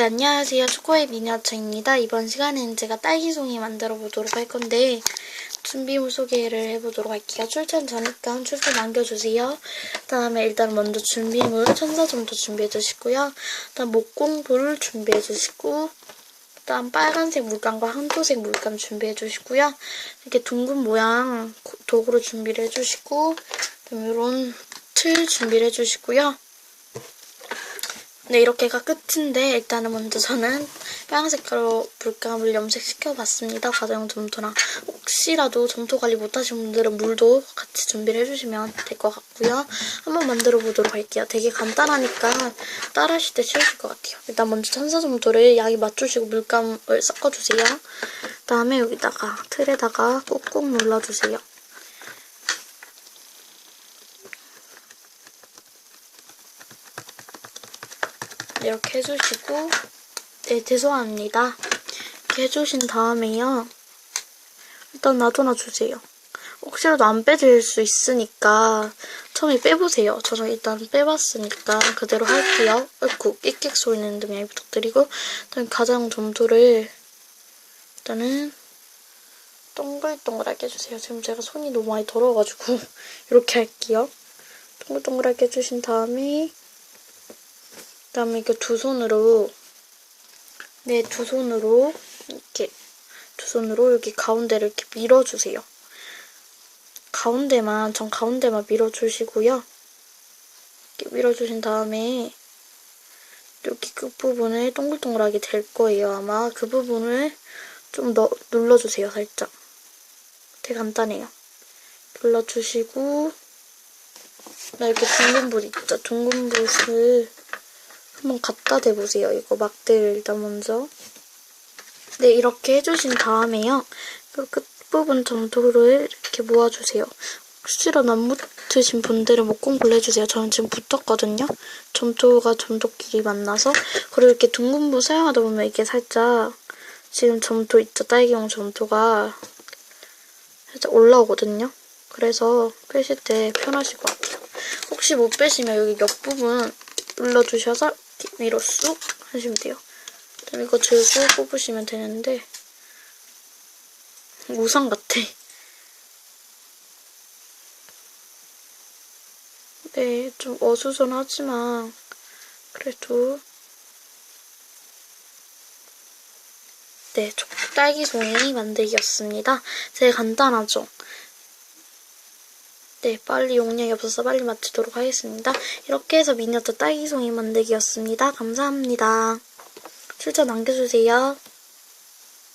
네, 안녕하세요. 초코의 미니어처입니다. 이번 시간에는 제가 딸기송이 만들어 보도록 할 건데, 준비물 소개를 해보도록 할게요. 출전 전니까 출전 남겨주세요. 그 다음에 일단 먼저 준비물 천사 정도 준비해 주시고요. 그 다음 목공불 준비해 주시고, 그 다음 빨간색 물감과 황토색 물감 준비해 주시고요. 이렇게 둥근 모양 고- 도구로 준비를 해주시고, 이런 틀 준비를 해주시고요. 네, 이렇게가 끝인데 일단은 먼저 저는 빨간색깔로 물감을 염색시켜봤습니다. 과장 점토랑 혹시라도 점토 관리 못하신 분들은 물도 같이 준비를 해주시면 될 것 같고요. 한번 만들어 보도록 할게요. 되게 간단하니까 따라하실 때 쉬우실 것 같아요. 일단 먼저 천사 점토를 양이 맞추시고 물감을 섞어주세요. 그다음에 여기다가 틀에다가 꾹꾹 눌러주세요. 이렇게 해주시고 네 죄송합니다. 이렇게 해주신 다음에요. 일단 놔둬놔 주세요. 혹시라도 안 빼질 수 있으니까 처음에 빼보세요. 저는 일단 빼봤으니까 그대로 할게요. 아이고 끽끽 소리 내는 점 양해 부탁드리고 일단 가장 점토를 일단은 동글동글하게 해주세요. 지금 제가 손이 너무 많이 더러워가지고 이렇게 할게요. 동글동글하게 해주신 다음에 그다음에 이렇게 두 손으로 네 두 손으로 이렇게 두 손으로 여기 가운데를 이렇게 밀어주세요. 가운데만 전 가운데만 밀어주시고요. 이렇게 밀어주신 다음에 여기 끝 부분을 동글동글하게 될 거예요. 아마 그 부분을 좀 넣, 눌러주세요. 살짝. 되게 간단해요. 눌러주시고 나 이렇게 둥근 불 있죠? 둥근 불을 한번 갖다 대보세요. 이거 막대를 일단 먼저. 네, 이렇게 해주신 다음에요. 그 끝부분 점토를 이렇게 모아주세요. 혹시라도 안 붙으신 분들은 목공불 해주세요. 저는 지금 붙었거든요. 점토가 점토끼리 만나서. 그리고 이렇게 둥근 불 사용하다 보면 이게 살짝 지금 점토 있죠? 딸기용 점토가 살짝 올라오거든요. 그래서 빼실 때 편하실 것 같아요. 혹시 못 빼시면 여기 옆부분 눌러주셔서 이렇게 위로 쑥 하시면 돼요. 그럼 이거 들고 뽑으시면 되는데 우산 같아. 네, 좀 어수선하지만 그래도 네, 초- 딸기 송이 만들기였습니다. 되게 간단하죠? 네, 빨리 용량이 없어서 빨리 마치도록 하겠습니다. 이렇게 해서 미니어처 딸기송이 만들기였습니다. 감사합니다. 출전 남겨주세요.